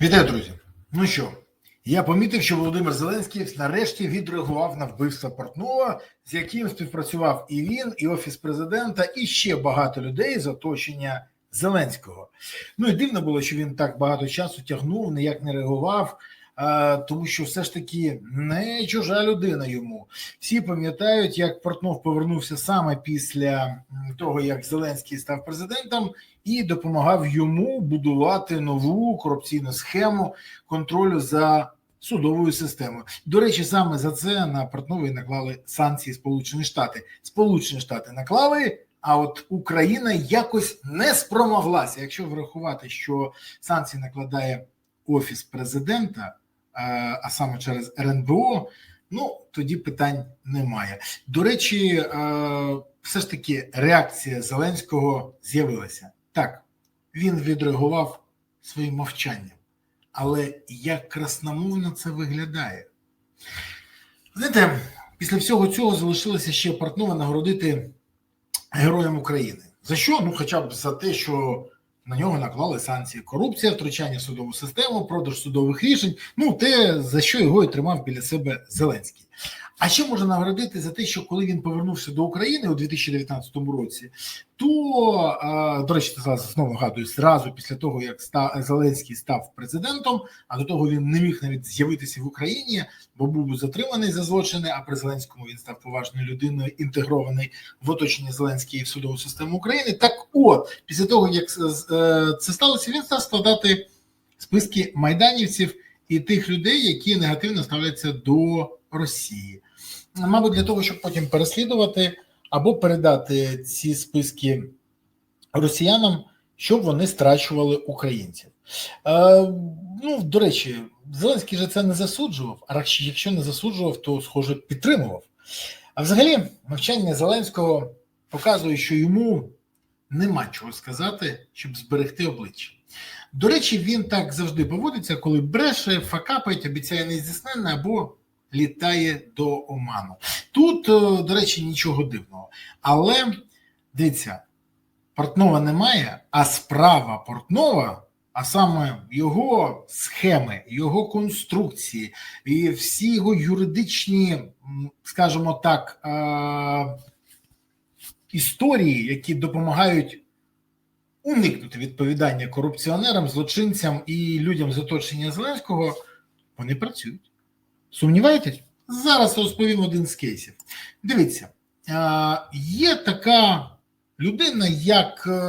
Вітаю, друзі. Ну що, я помітив, що Володимир Зеленський нарешті відреагував на вбивство Портнова, з яким співпрацював і він, і офіс президента, і ще багато людей з оточення Зеленського. Ну і дивно було, що він так багато часу тягнув, ніяк не реагував. А, Тому що все ж таки не чужа людина йому. Всі пам'ятають, як Портнов повернувся саме після того, як Зеленський став президентом, і допомагав йому будувати нову корупційну схему контролю за судовою системою. До речі, саме за це на Портнової наклали санкції Сполучені Штати. Сполучені Штати наклали. А от Україна якось не спромоглася. Якщо врахувати, що санкції накладає офіс президента, е, а саме через РНБО, ну тоді питань немає. До речі, е, все ж таки реакція Зеленського з'явилася. Так, він відреагував своїм мовчанням, але як красномовно це виглядає. Знаєте, після всього цього залишилося ще Портнова нагородити Героям України. За що? Ну, хоча б за те, що на нього наклали санкції: корупція, втручання в судову систему, продаж судових рішень. Ну, те, за що його і тримав біля себе Зеленський. А ще можна нагородити за те, що коли він повернувся до України у 2019 році, то до речі, це знову нагадую, зразу після того, як Зеленський став президентом, а до того він не міг навіть з'явитися в Україні, бо був затриманий за злочини. А при Зеленському він став поважною людиною, інтегрований в оточенні Зеленської в судову систему України. Так, от після того як е, це сталося, він став складати списки майданівців і тих людей, які негативно ставляться до Росії. Мабуть, для того, щоб потім переслідувати або передати ці списки росіянам, щоб вони страчували українців. Е, ну, до речі, Зеленський же це не засуджував, а якщо не засуджував, то, схоже, підтримував. А взагалі, навчання Зеленського показує, що йому нема чого сказати, щоб зберегти обличчя. До речі, він так завжди поводиться, коли бреше, факапить, обіцяє нездійсненне або літає до оману. Тут, е, до речі, нічого дивного. Але дивіться, Портнова немає, а справа Портнова, а саме його схеми, його конструкції і всі його юридичні, скажімо так, е, історії, які допомагають. Уникнути відповідання корупціонерам, злочинцям і людям з оточення Зеленського, вони працюють. Сумніваєтесь? Зараз розповім один з кейсів. Дивіться, є така людина, як е,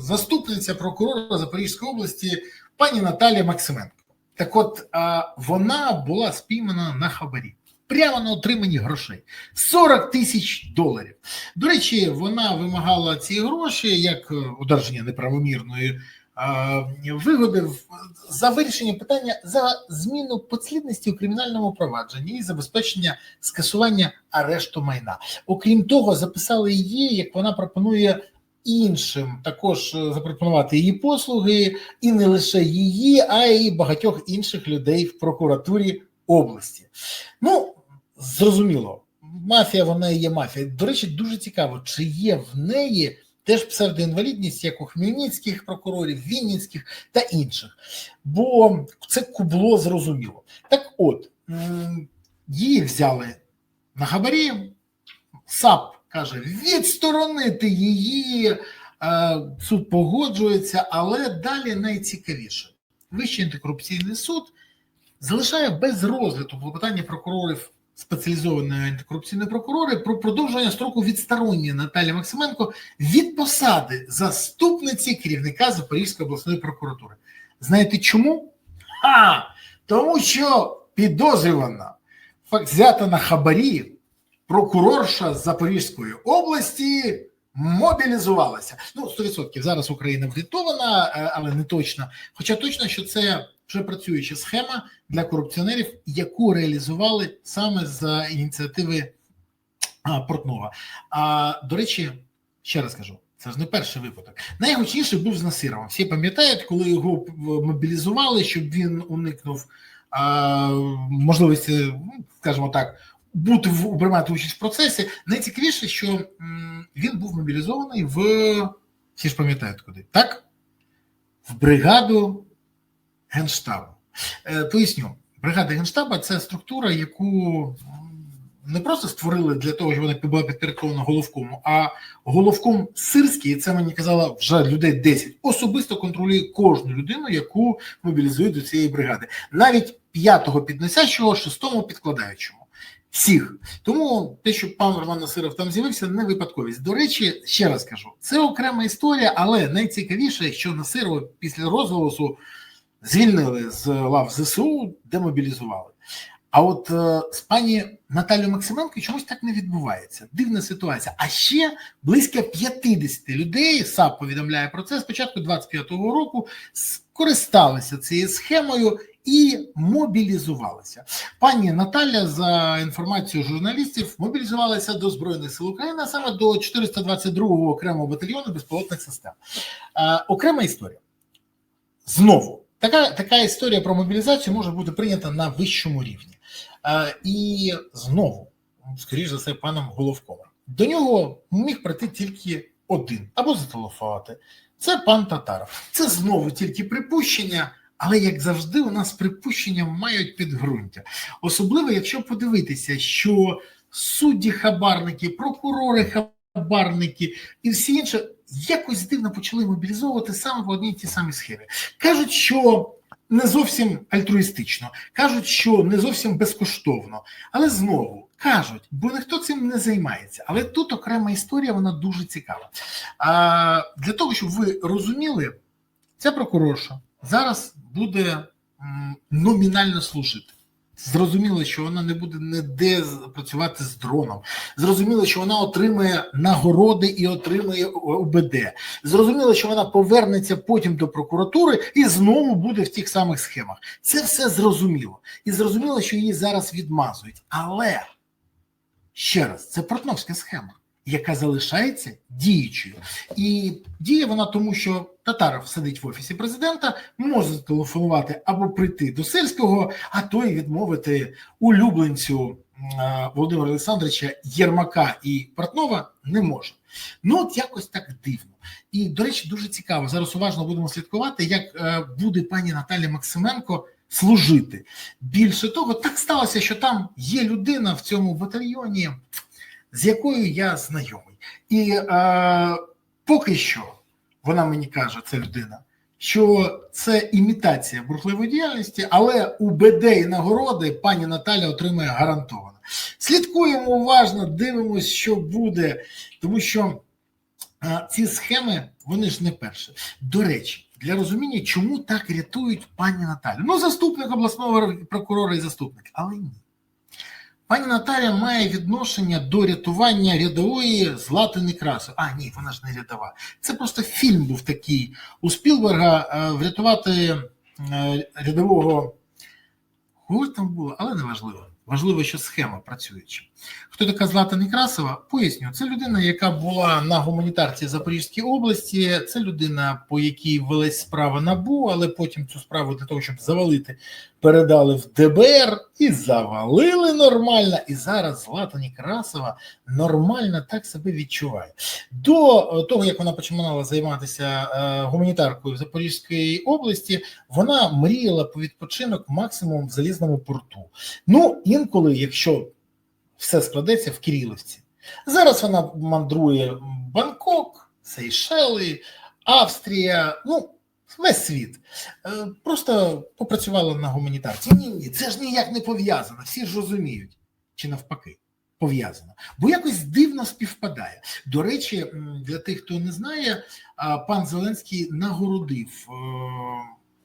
заступниця прокурора Запорізької області пані Наталія Максименко. Так от вона була спіймана на хабарі. Прямо на отриманні грошей 40 тисяч доларів. До речі, вона вимагала ці гроші як одержання неправомірної вигоди за вирішення питання за зміну підслідності у кримінальному провадженні і забезпечення скасування арешту майна. Окрім того, записали її, як вона пропонує іншим також запропонувати її послуги, і не лише її, а й багатьох інших людей в прокуратурі області. Ну зрозуміло, мафія вона є мафія. До речі, дуже цікаво, чи є в неї теж псевдоінвалідність, як у хмельницьких прокурорів, Вінницьких та інших. Бо це кубло зрозуміло. Так от, її взяли на хабарі, САП каже, відсторонити її, суд погоджується, але далі найцікавіше. Вищий антикорупційний суд залишає без розгляду клопотання прокурорів спеціалізованої антикорупційної прокурори про продовження строку відсторонення Наталі Максименко від посади заступниці керівника Запорізької обласної прокуратури. Знаєте чому? А, тому що підозрювана взята на хабарі прокурорша Запорізької області. Мобілізувалася. Ну, 100%. Зараз Україна врятована, е, але не точно. Хоча точно, що це вже працююча схема для корупціонерів, яку реалізували саме за ініціативи Портнова. А до речі, ще раз кажу. Це ж не перший випадок. Найгучніший був з Насировим. Всі пам'ятають, коли його мобілізували, щоб він уникнув а, можливості, ну, скажімо так, бути в приймати участь в процесі. Найцікавіше, що він був мобілізований в всі ж пам'ятають куди, так? В бригаду Генштабу. Е, Поясню, бригада Генштаба це структура, яку не просто створили для того, щоб вона була підпорядкована головкому, а головком Сирський, і це мені казала вже людей 10, особисто контролює кожну людину, яку мобілізують до цієї бригади. Навіть п'ятого підносячого, шостому підкладаючому. Всіх. Тому те, що пан Роман Насиров там з'явився, не випадковість. До речі, ще раз кажу, це окрема історія, але найцікавіше, що Насирова після розголосу звільнили з лав ЗСУ, демобілізували. А от е, з пані Наталією Максименко чомусь так не відбувається. Дивна ситуація. А ще близько 50 людей САП повідомляє про це з початку 25-го року, скористалися цією схемою і мобілізувалися. Пані Наталя, за інформацією журналістів, мобілізувалася до Збройних сил України, а саме до 422-го окремого батальйону безпілотних систем. Е, окрема історія. Знову така, така історія про мобілізацію може бути прийнята на вищому рівні. Е, і знову, скоріш за все, паном Головковим. До нього міг прийти тільки один або зателефонувати. Це пан Татаров. Це знову тільки припущення, але як завжди, у нас припущення мають підґрунтя. Особливо, якщо подивитися, що судді хабарники, прокурори хабарники і всі інші якось дивно почали мобілізовувати саме по одній й тій самій схемі. Кажуть, що не зовсім альтруїстично, кажуть, що не зовсім безкоштовно, але знову кажуть, бо ніхто цим не займається. Але тут окрема історія, вона дуже цікава. А, Для того, щоб ви розуміли, ця прокурорша зараз буде номінально служити. Зрозуміло, що вона не буде ніде працювати з дроном. Зрозуміло, що вона отримує нагороди і отримує ОБД. Зрозуміло, що вона повернеться потім до прокуратури і знову буде в тих самих схемах. Це все зрозуміло. І зрозуміло, що її зараз відмазують. Але ще раз, це портновська схема, яка залишається діючою. І діє вона тому, що Татаров сидить в офісі президента, може зателефонувати або прийти до сельського, а то й відмовити улюбленцю е, Володимира Олександровича Єрмака і Портнова не може. Ну от якось так дивно. І до речі, дуже цікаво. Зараз уважно будемо слідкувати, як е, буде пані Наталя Максименко служити. Більше того, так сталося, що там є людина в цьому батальйоні, з якою я знайомий. І е, поки що вона мені каже, це людина, що це імітація бурхливої діяльності, але УБД і нагороди пані Наталя отримує гарантовано. Слідкуємо уважно, дивимося, що буде, тому що а, ці схеми вони ж не перші. До речі, для розуміння, чому так рятують пані Наталю. Ну, заступник обласного прокурора і заступник, але ні. Пані Наталя має відношення до рятування рядової Злати Некрасу. А, ні, вона ж не рядова. Це просто фільм був такий у Спілберга е, врятувати е, рядового. Кого там було, але не важливо. Важливо, що схема працююча. Хто така Злата Некрасова? Поясню, це людина, яка була на гуманітарці Запорізькій області. Це людина, по якій велась справа набу, але потім цю справу для того, щоб завалити, передали в ДБР і завалили нормально. І зараз Злата Некрасова нормально так себе відчуває. До того, як вона починала займатися е, гуманітаркою в Запорізькій області, вона мріяла по відпочинок максимум в залізному порту. Ну, інколи, якщо все складеться в Кирилівці. Зараз вона мандрує Бангкок, Сейшели, Австрія, ну, весь світ. Е, Просто попрацювала на гуманітарці. Ні, ні, це ж ніяк не пов'язано, всі ж розуміють. Чи навпаки, пов'язано. Бо якось дивно співпадає. До речі, для тих, хто не знає, пан Зеленський нагородив е,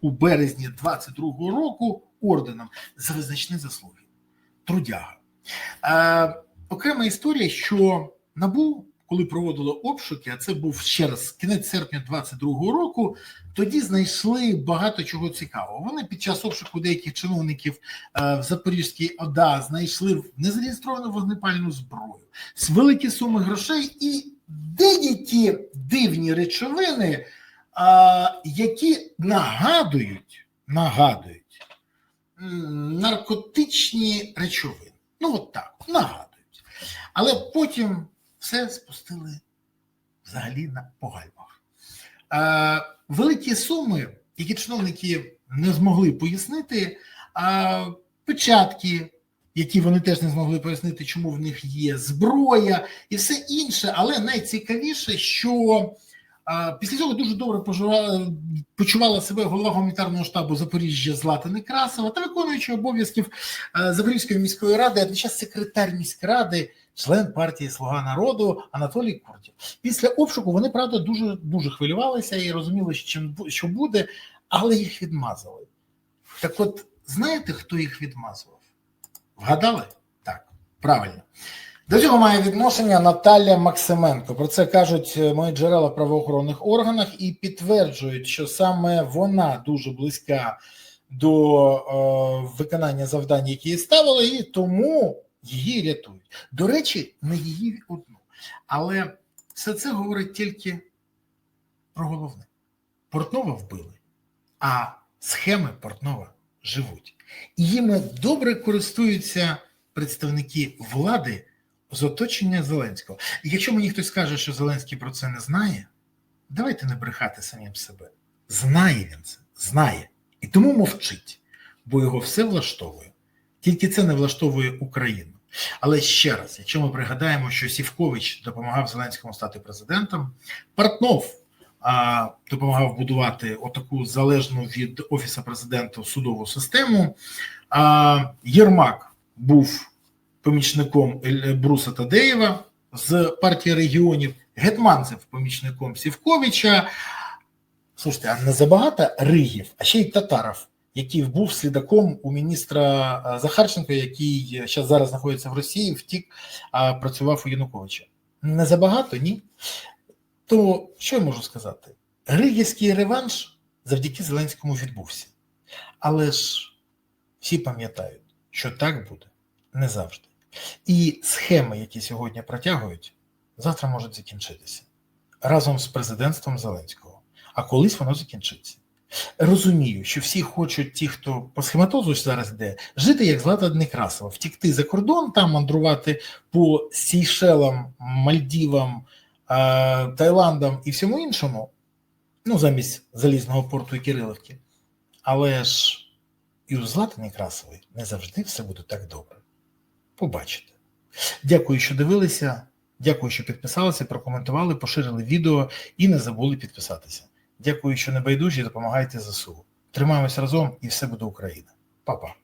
у березні 22-го року орденом за визначні заслуги. Трудяга. Е, окрема історія, що НАБУ, коли проводило обшуки, а це був ще раз кінець серпня 22-го року, тоді знайшли багато чого цікавого. Вони під час обшуку деяких чиновників е, в Запорізькій ОДА знайшли незареєстровану вогнепальну зброю, великі суми грошей і деякі дивні речовини, е, які нагадують, нагадують наркотичні речовини. Ну, от так, нагадують. Але потім все спустили взагалі на погальмах. Е, великі суми, які чиновники не змогли пояснити а, печатки, які вони теж не змогли пояснити, чому в них є зброя і все інше. Але найцікавіше, що після цього дуже добре почувала себе голова гуманітарного штабу Запоріжжя Злата Некрасова та виконуючий обов'язків Запорізької міської ради, а час секретар міськради, член партії Слуга народу Анатолій Куртів. Після обшуку вони правда дуже дуже хвилювалися і розуміли, чим що буде, але їх відмазали. Так, от знаєте, хто їх відмазував? Вгадали? Так, правильно. До цього має відношення Наталя Максименко. Про це кажуть е, мої джерела в правоохоронних органах і підтверджують, що саме вона дуже близька до е, виконання завдань, які їй ставили, і тому її рятують. До речі, не її одну. Але все це говорить тільки про головне: Портнова вбили, а схеми Портнова живуть. І їми добре користуються представники влади з оточення Зеленського. І якщо мені хтось скаже, що Зеленський про це не знає, давайте не брехати самим себе. Знає він це, знає. І тому мовчить, бо його все влаштовує. Тільки це не влаштовує Україну. Але ще раз, якщо ми пригадаємо, що Сівкович допомагав Зеленському стати президентом, Портнов а, допомагав будувати отаку залежну від офісу президента судову систему. А, Єрмак був помічником Бруса Тадеєва з партії регіонів, Гетманцев помічником Сівковича. Слушайте, а не забагато Ригів, а ще й Татаров, який був слідаком у міністра Захарченка, який зараз знаходиться в Росії, втік, а працював у Януковича. Не забагато, ні? То що я можу сказати? Ригівський реванш завдяки Зеленському відбувся. Але ж всі пам'ятають, що так буде не завжди. І схеми, які сьогодні протягують, завтра можуть закінчитися разом з президентством Зеленського. А колись воно закінчиться. Розумію, що всі хочуть, ті, хто по схематозу зараз йде, жити як Злата Некрасова, втікти за кордон, там мандрувати по Сейшелам, Мальдівам, Таїландам і всьому іншому, ну, замість залізного порту і Кирилівки. Але ж і у Злати Некрасової не завжди все буде так добре. Побачите. Дякую, що дивилися. Дякую, що підписалися, прокоментували, поширили відео і не забули підписатися. Дякую, що не байдужі, допомагайте ЗСУ. Тримаємось разом і все буде Україна. Па-па.